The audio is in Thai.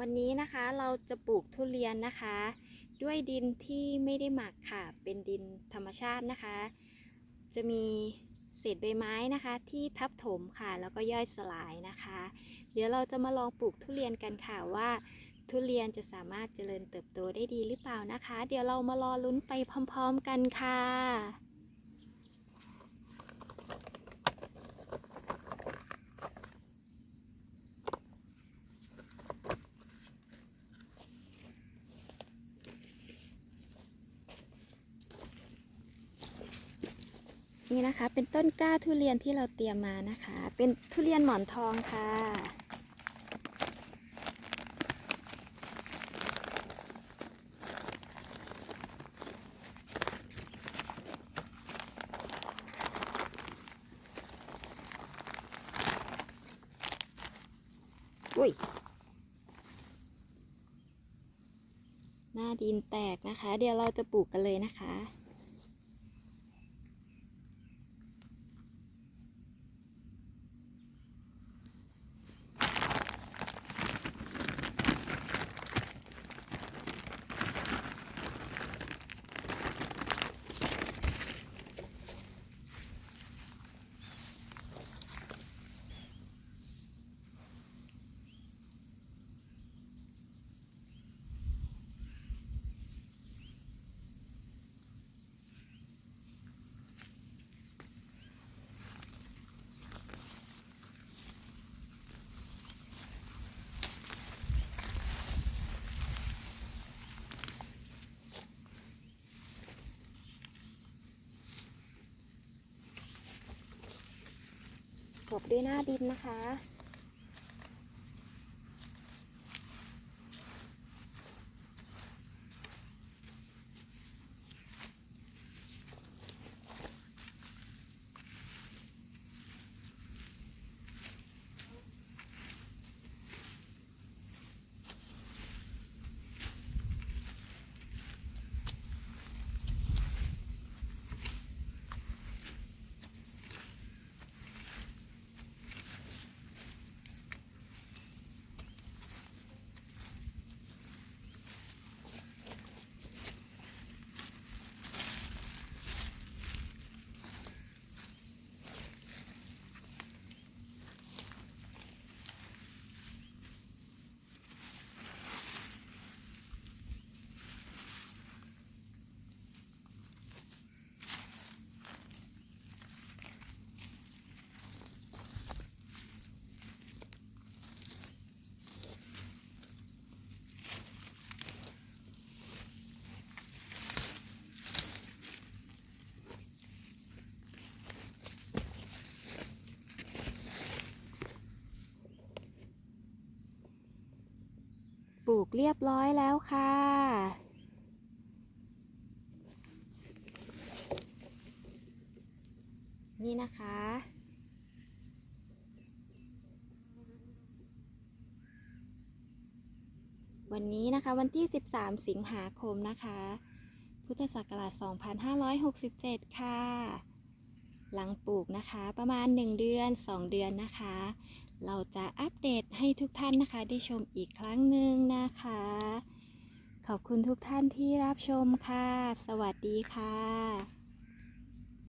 วันนี้นะคะเราจะปลูกทุเรียนนะคะ ด้วยดินที่ไม่ได้หมักค่ะ เป็นดินธรรมชาตินะคะ จะมีเศษใบไม้นะคะ ที่ทับถมค่ะ แล้วก็ย่อยสลายนะคะ เดี๋ยวเราจะมาลองปลูกทุเรียนกันค่ะว่าทุเรียนจะสามารถเจริญเติบโตได้ดีหรือเปล่านะคะ เดี๋ยวเรามารอลุ้นไปพร้อม ๆ กันค่ะ นี่นะคะ เป็นต้นกล้าทุเรียนที่เราเตรียมมานะคะ เป็นทุเรียนหมอนทองค่ะ อุ้ย หน้าดินแตกนะคะ เดี๋ยวเราจะปลูกกันเลยนะคะ บด้วยหน้าดินนะคะ ลูกเรียบร้อยแล้วค่ะ นี่นะคะ วันนี้นะคะวันที่ 13 สิงหาคมนะคะ พุทธศักราช 2567 ค่ะ หลังปลูกนะคะประมาณ 1 เดือน 2 เดือนนะคะ เราจะอัปเดตให้ทุกท่านนะคะ ได้ชมอีกครั้งหนึ่งนะคะ ขอบคุณทุกท่านที่รับชมค่ะ สวัสดีค่ะ